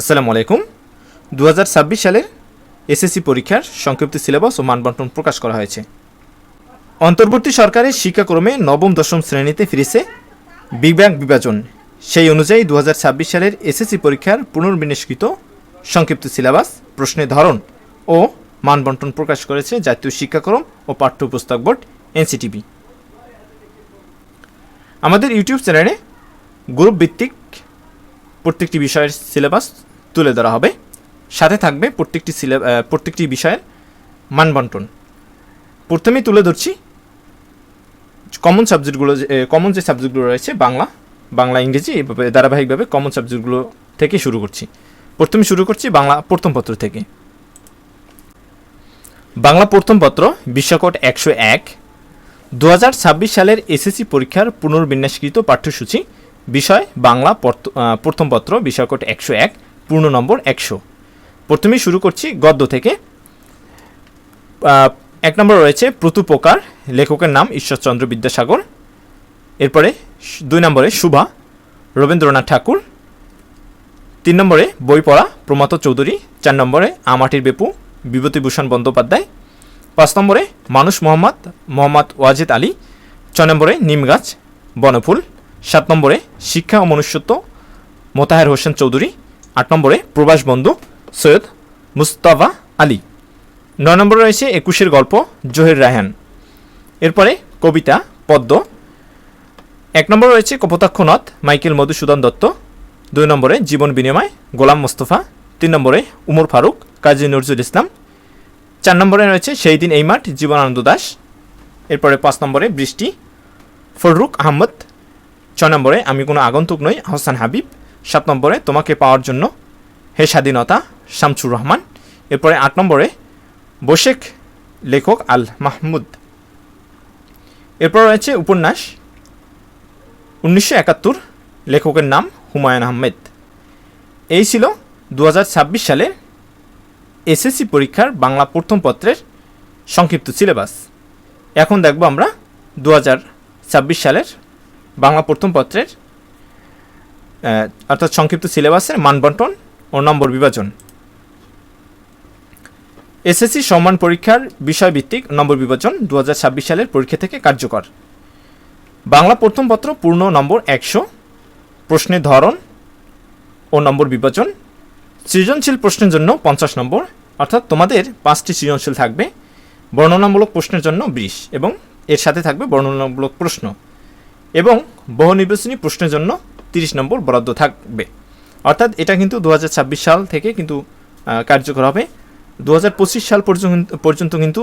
আসসালামু আলাইকুম। দু সালের এসএসসি পরীক্ষার সংক্ষিপ্ত সিলেবাস ও মানবন্টন প্রকাশ করা হয়েছে। অন্তর্বর্তী সরকারের শিক্ষাক্রমে নবম, দশম শ্রেণীতে ফিরেছে বিভাগ বিভাজন। সেই অনুযায়ী দু হাজার ছাব্বিশ সালের এসএসসি পরীক্ষার পুনর্বিন্যাসকৃত সংক্ষিপ্ত সিলেবাস, প্রশ্নের ধরন ও মানবন্টন প্রকাশ করেছে জাতীয় শিক্ষাক্রম ও পাঠ্যপুস্তক বোর্ড এনসিটিভি আমাদের ইউটিউব চ্যানেলে গ্রুপ ভিত্তিক প্রত্যেকটি বিষয়ের সিলেবাস তুলে ধরা হবে। সাথে থাকবে প্রত্যেকটি সিলে প্রত্যেকটি বিষয়ের মানবন্টন। প্রথমেই তুলে ধরছি কমন সাবজেক্টগুলো কমন যে সাবজেক্টগুলো রয়েছে, বাংলা বাংলা, ইংরেজি, এভাবে ধারাবাহিকভাবে কমন সাবজেক্টগুলো থেকে শুরু করছি। প্রথমে শুরু করছি বাংলা প্রথম পত্র থেকে। বাংলা প্রথম পত্র, বিশ্বকোট একশো এক দু সালের এসএসসি পরীক্ষার পুনর্বিন্যাসকৃত পাঠ্যসূচি বিষয়, বাংলা প্রথম পত্র, বিষয়কোট একশো এক, পূর্ণ নম্বর একশো। প্রথমেই শুরু করছি গদ্য থেকে। এক নম্বর রয়েছে প্রতুপকার, লেখকের নাম ঈশ্বরচন্দ্র বিদ্যাসাগর। এরপরে দুই নম্বরে শুভা, রবীন্দ্রনাথ ঠাকুর। তিন নম্বরে বই পড়া প্রমাত চৌধুরী। চার নম্বরে আমাটির বেপু, বিভূতিভূষণ বন্দ্যোপাধ্যায়। পাঁচ নম্বরে মানুষ মোহাম্মদ মোহাম্মদ ওয়াজেদ আলী। ছয় নম্বরে নিমগাছ, বনফুল। সাত নম্বরে শিক্ষা ও মনুষ্যত্ব, মোতাহের হোসেন চৌধুরী। আট নম্বরে প্রবাস বন্ধু, সৈয়দ মুস্তাফা আলী। নয় নম্বরে রয়েছে একুশের গল্প, জহির রায়হান। এরপরে কবিতা, পদ্ম। এক নম্বরে রয়েছে কপোতাক্ষ নথ মাইকেল মধুসূদন দত্ত। দুই নম্বরে জীবন বিনিময়, গোলাম মোস্তফা। তিন নম্বরে উমর ফারুক, কাজী নজরুল ইসলাম। চার নম্বরে রয়েছে সেই দিন এই মাঠ, জীবনানন্দ দাস। এরপরে পাঁচ নম্বরে বৃষ্টি ফররুক আহমদ ছয় নম্বরে, আমি কোনো আগন্তুক নই, আহসান হাবিব। সাত নম্বরে, তোমাকে পাওয়ার জন্য হে স্বাধীনতা, শামসুর রহমান। এরপরে আট নম্বরে, বশেক লেখক আল মাহমুদ। এরপর রয়েছে উপন্যাস, উনিশশো একাত্তর, লেখকের নাম হুমায়ুন আহমেদ। এই ছিল দু সালের এসএসসি পরীক্ষার বাংলা প্রথম পত্রের সংক্ষিপ্ত সিলেবাস। এখন দেখব আমরা দু হাজার ছাব্বিশ সালের বাংলা প্রথম পত্রের অর্থাৎ সংক্ষিপ্ত সিলেবাসের মানবন্টন ও নম্বর বিভাজন। এসএসসি সম্মান পরীক্ষার বিষয়ভিত্তিক নম্বর বিভাজন দু হাজার ছাব্বিশ সালের পরীক্ষা থেকে কার্যকর। বাংলা প্রথম পত্র পূর্ণ নম্বর একশো, প্রশ্নের ধরন ও নম্বর বিভাজন, সৃজনশীল প্রশ্নের জন্য পঞ্চাশ নম্বর, অর্থাৎ তোমাদের পাঁচটি সৃজনশীল থাকবে, বর্ণনামূলক প্রশ্নের জন্য বিশ এবং এর সাথে থাকবে বর্ণনামূলক প্রশ্ন। এবং বহু নির্বাচনী প্রশ্নের জন্য তিরিশ নম্বর বরাদ্দ থাকবে। অর্থাৎ এটা কিন্তু দু হাজার ছাব্বিশ সাল থেকে কিন্তু কার্যকর হবে। দু হাজার পঁচিশ সাল পর্যন্ত পর্যন্ত কিন্তু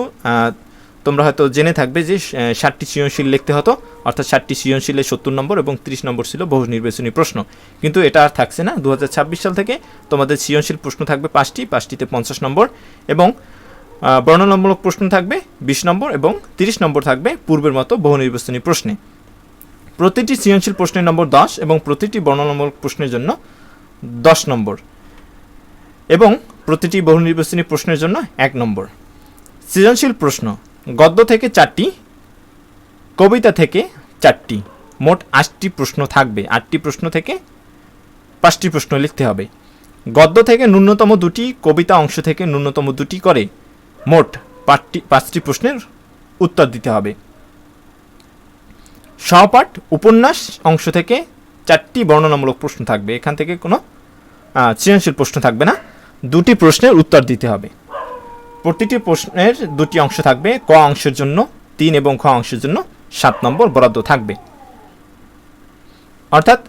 তোমরা হয়তো জেনে থাকবে যে ষাটটি সৃজনশীল লিখতে হতো। অর্থাৎ ষাটটি সৃজনশীলে সত্তর নম্বর এবং তিরিশ নম্বর ছিল বহু নির্বাচনী প্রশ্ন। কিন্তু এটা আর থাকছে না। দু হাজার ছাব্বিশ সাল থেকে তোমাদের সৃজনশীল প্রশ্ন থাকবে পাঁচটি, পাঁচটিতে পঞ্চাশ নম্বর এবং বর্ণনামূলক প্রশ্ন থাকবে বিশ নম্বর এবং তিরিশ নম্বর থাকবে পূর্বের মতো বহু নির্বাচনী প্রশ্নে। প্রতিটি সৃজনশীল প্রশ্নের নম্বর দশ এবং প্রতিটি বর্ণনামূলক প্রশ্নের জন্য দশ নম্বর এবং প্রতিটি বহু নির্বাচনী প্রশ্নের জন্য এক নম্বর। সৃজনশীল প্রশ্ন, গদ্য থেকে চারটি, কবিতা থেকে চারটি, মোট আটটি প্রশ্ন থাকবে। আটটি প্রশ্ন থেকে পাঁচটি প্রশ্ন লিখতে হবে। গদ্য থেকে ন্যূনতম দুটি, কবিতা অংশ থেকে ন্যূনতম দুটি করে মোট পাঁচটি পাঁচটি প্রশ্নের উত্তর দিতে হবে। সহপাঠ, উপন্যাস অংশ থেকে চারটি বর্ণনামূলক প্রশ্ন থাকবে। এখান থেকে কোনো সৃজনশীল প্রশ্ন থাকবে না। দুটি প্রশ্নের উত্তর দিতে হবে। প্রতিটি প্রশ্নের দুটি অংশ থাকবে। ক অংশের জন্য তিন এবং খ অংশের জন্য সাত নম্বর বরাদ্দ থাকবে। অর্থাৎ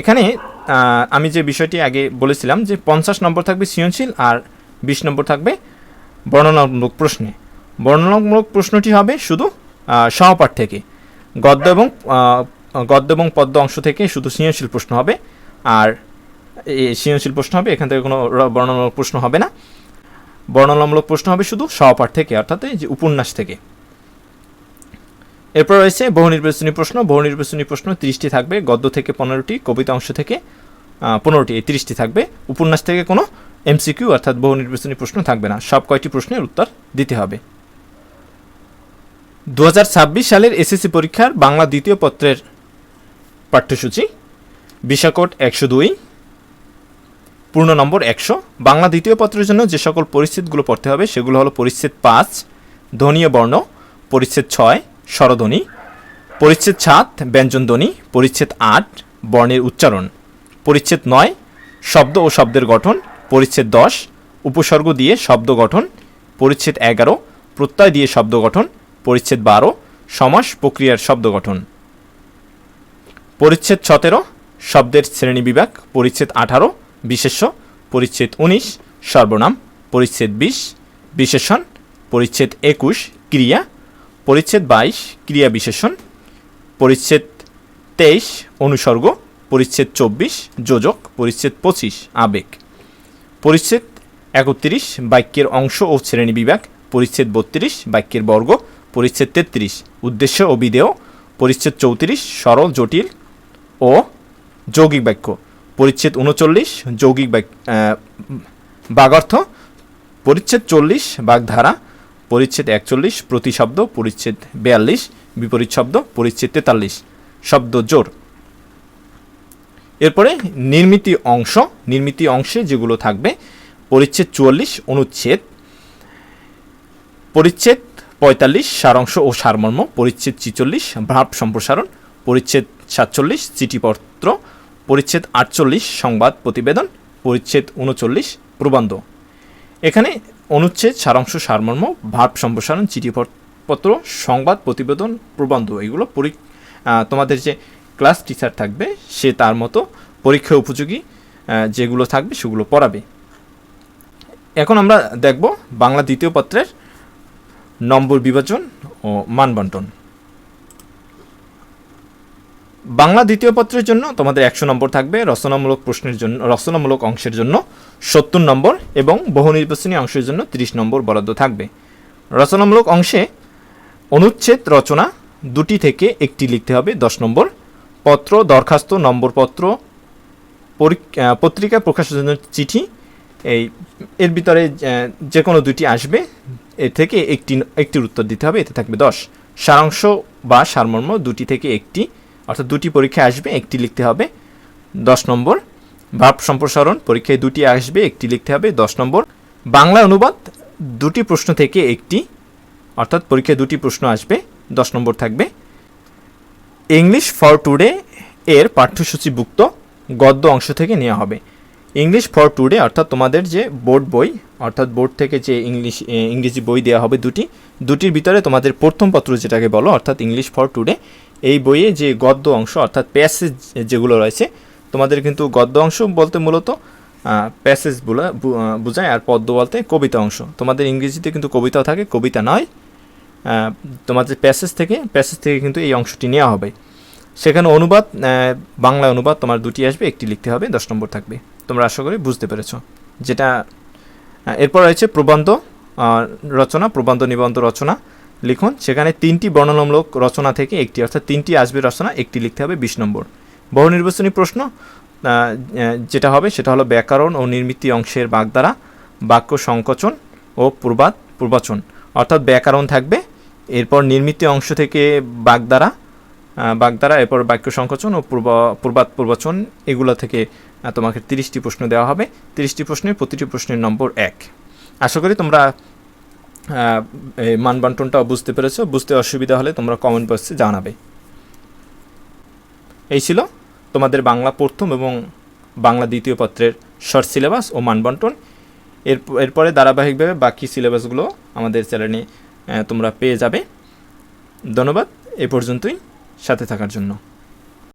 এখানে আমি যে বিষয়টি আগে বলেছিলাম যে পঞ্চাশ নম্বর থাকবে সৃজনশীল আর বিশ নম্বর থাকবে বর্ণনামূলক প্রশ্নে। বর্ণনামূলক প্রশ্নটি হবে শুধু সহপাঠ থেকে। গদ্য এবং গদ্য এবং পদ্য অংশ থেকে শুধু সৃজনশীল প্রশ্ন হবে। আর সৃজনশীল প্রশ্ন হবে, এখান থেকে কোনো বর্ণনামূলক প্রশ্ন হবে না। বর্ণনামূলক প্রশ্ন হবে শুধু সহপাঠ থেকে, অর্থাৎ যে উপন্যাস থেকে। এরপর রয়েছে বহু নির্বাচনী প্রশ্ন। বহু নির্বাচনী প্রশ্ন তিরিশটি থাকবে, গদ্য থেকে পনেরোটি, কবিতা অংশ থেকে পনেরোটি, এই তিরিশটি থাকবে। উপন্যাস থেকে কোনো এমসিকিউ, অর্থাৎ বহু নির্বাচনী প্রশ্ন থাকবে না। সব কয়টি প্রশ্নের উত্তর দিতে হবে। দু হাজার ছাব্বিশ সালের এসএসসি পরীক্ষার বাংলা দ্বিতীয় পত্রের পাঠ্যসূচি বিশাকোট একশো দুই, পূর্ণ নম্বর একশো। বাংলা দ্বিতীয় পত্রের জন্য যে সকল পরিচ্ছেদগুলো পড়তে হবে, সেগুলো হলো পরিচ্ছেদ পাঁচ, ধ্বনীয় বর্ণ, পরিচ্ছেদ ছয়, স্বরধ্বনি, পরিচ্ছেদ সাত, ব্যঞ্জনধ্বনি, পরিচ্ছেদ আট, বর্ণের উচ্চারণ, পরিচ্ছেদ নয়, শব্দ ও শব্দের গঠন, পরিচ্ছেদ দশ, উপসর্গ দিয়ে শব্দ গঠন, পরিচ্ছেদ এগারো, প্রত্যয় দিয়ে শব্দ গঠন পরিচ্ছেদ বারো, সমাস প্রক্রিয়ার শব্দ গঠন। পরিচ্ছেদ সতেরো, শব্দের শ্রেণি বিভাগ, পরিচ্ছেদ আঠারো, বিশেষ্য, পরিচ্ছেদ উনিশ, সর্বনাম, পরিচ্ছেদ বিশ, বিশেষণ, পরিচ্ছেদ একুশ, ক্রিয়া, পরিচ্ছেদ বাইশ, ক্রিয়া বিশেষণ, পরিচ্ছেদ তেইশ, অনুসর্গ, পরিচ্ছেদ চব্বিশ, যোজক, পরিচ্ছেদ পঁচিশ, আবেগ। পরিচ্ছেদ একত্রিশ, বাক্যের অংশ ও শ্রেণি বিভাগ, পরিচ্ছেদ বত্রিশ, বাক্যের বর্গ পরিচ্ছেদ তেত্রিশ। উদ্দেশ্য ও বিধেয়। পরিচ্ছেদ চৌত্রিশ, সরল, জটিল ও যৌগিক বাক্য। পরিচ্ছেদ উনচল্লিশ, যৌগিক বাগার্থ। পরিচ্ছেদ চল্লিশ, বাগধারা। পরিচ্ছেদ একচল্লিশ, প্রতিশব্দ। পরিচ্ছেদ বিয়াল্লিশ, বিপরীত শব্দ। পরিচ্ছেদ তেতাল্লিশ, শব্দ জোর এরপরে নির্মিতি অংশ। নির্মিতি অংশে যেগুলো থাকবে, পরিচ্ছেদ চুয়াল্লিশ, অনুচ্ছেদ। পরিচ্ছেদ পঁয়তাল্লিশ, সারাংশ ও সারমর্ম, পরিচ্ছেদ ছিচল্লিশ, ভাব সম্প্রসারণ, পরিচ্ছেদ সাতচল্লিশ, চিঠিপত্র, পরিচ্ছেদ আটচল্লিশ, সংবাদ প্রতিবেদন, পরিচ্ছেদ উনচল্লিশ, প্রবন্ধ। এখানে অনুচ্ছেদ, সারাংশ, সারমর্ম, ভাব সম্প্রসারণ, চিঠিপত্র, সংবাদ প্রতিবেদন, প্রবন্ধ এগুলো পরি তোমাদের যে ক্লাস টিচার থাকবে, সে তার মতো পরীক্ষা উপযোগী যেগুলো থাকবে সেগুলো পড়াবে। এখন আমরা দেখব বাংলা দ্বিতীয় পত্রের নম্বর বিভাজন ও মান বন্টন। বাংলা দ্বিতীয় পত্রের জন্য তোমাদের একশো নম্বর থাকবে রচনামূলক প্রশ্নের জন্য, রচনামূলক অংশের জন্য সত্তর নম্বর এবং বহু নির্বাচনী অংশের জন্য তিরিশ নম্বর বরাদ্দ থাকবে। রচনামূলক অংশে অনুচ্ছেদ রচনা দুটি থেকে একটি লিখতে হবে, দশ নম্বর। পত্র, দরখাস্ত নম্বরপত্র পত্রিকা প্রকাশের জন্য চিঠি, এই, এর ভিতরে যে কোনো দুটি আসবে। এর থেকে একটি একটির উত্তর দিতে হবে, এতে থাকবে দশ। সারাংশ বা সারমর্ম দুটি থেকে একটি, অর্থাৎ দুটি পরীক্ষায় আসবে, একটি লিখতে হবে। দশ নম্বর, ভাব সম্প্রসারণ পরীক্ষায় দুটি আসবে, একটি লিখতে হবে। দশ নম্বর, বাংলা অনুবাদ দুটি প্রশ্ন থেকে একটি, অর্থাৎ পরীক্ষায় দুটি প্রশ্ন আসবে, দশ নম্বর থাকবে। ইংলিশ ফর টুডে এর পাঠ্যসূচিভুক্ত গদ্য অংশ থেকে নেওয়া হবে। ইংলিশ ফর টুডে অর্থাৎ তোমাদের যে বোর্ড বই, অর্থাৎ বোর্ড থেকে যে ইংলিশ ইংরেজি বই দেওয়া হবে দুটি, দুটির ভিতরে তোমাদের প্রথম পত্র যেটাকে বলো, অর্থাৎ ইংলিশ ফর টুডে এই বইয়ে যে গদ্য অংশ, অর্থাৎ প্যাসেজ যেগুলো রয়েছে, তোমাদের কিন্তু গদ্য অংশ বলতে মূলত প্যাসেজ বোঝায় আর পদ্য বলতে কবিতা অংশ। তোমাদের ইংরেজিতে কিন্তু কবিতাও থাকে, কবিতা নয় তোমাদের প্যাসেজ থেকে প্যাসেজ থেকে কিন্তু এই অংশটি নেওয়া হবে। সেখানে অনুবাদ বাংলা অনুবাদ তোমার দুটি আসবে, একটি লিখতে হবে, দশ নম্বর থাকবে। তোমরা আশা করি বুঝতে পেরেছ। যেটা এরপর রয়েছে প্রবন্ধ রচনা, প্রবন্ধ নিবন্ধ রচনা লিখুন। সেখানে তিনটি বর্ণনামূলক রচনা থেকে একটি, অর্থাৎ তিনটি আসবে রচনা, একটি লিখতে হবে বিশ নম্বর। বহু নির্বাচনী প্রশ্ন যেটা হবে সেটা হলো ব্যাকরণ ও নির্মিতি অংশের বাগধারা, বাক্য সংকোচন ও পূর্বাদ পূর্বাচন অর্থাৎ ব্যাকরণ থাকবে, এরপর নির্মিত অংশ থেকে বাগধারা আহ, বাগধারা এরপর বাক্য সংকোচন ও পূর্ব পূর্বাত পূর্বাচন এগুলো থেকে তোমাকে তিরিশটি প্রশ্ন দেওয়া হবে। তিরিশটি প্রশ্নের প্রতিটি প্রশ্নের নম্বর এক। আশা করি তোমরা আহ, মান বন্টনটাও বুঝতে পেরেছ। বুঝতে অসুবিধা হলে তোমরা কমেন্ট বক্সে জানাবে। এই ছিল তোমাদের বাংলা প্রথম এবং বাংলা দ্বিতীয় পত্রের শর্ট সিলেবাস ও মানবন্টন। এর এরপরে ধারাবাহিকভাবে বাকি সিলেবাসগুলো আমাদের চ্যানেলে তোমরা পেয়ে যাবে। ধন্যবাদ। এ পর্যন্তই। সাথে থাকার জন্য।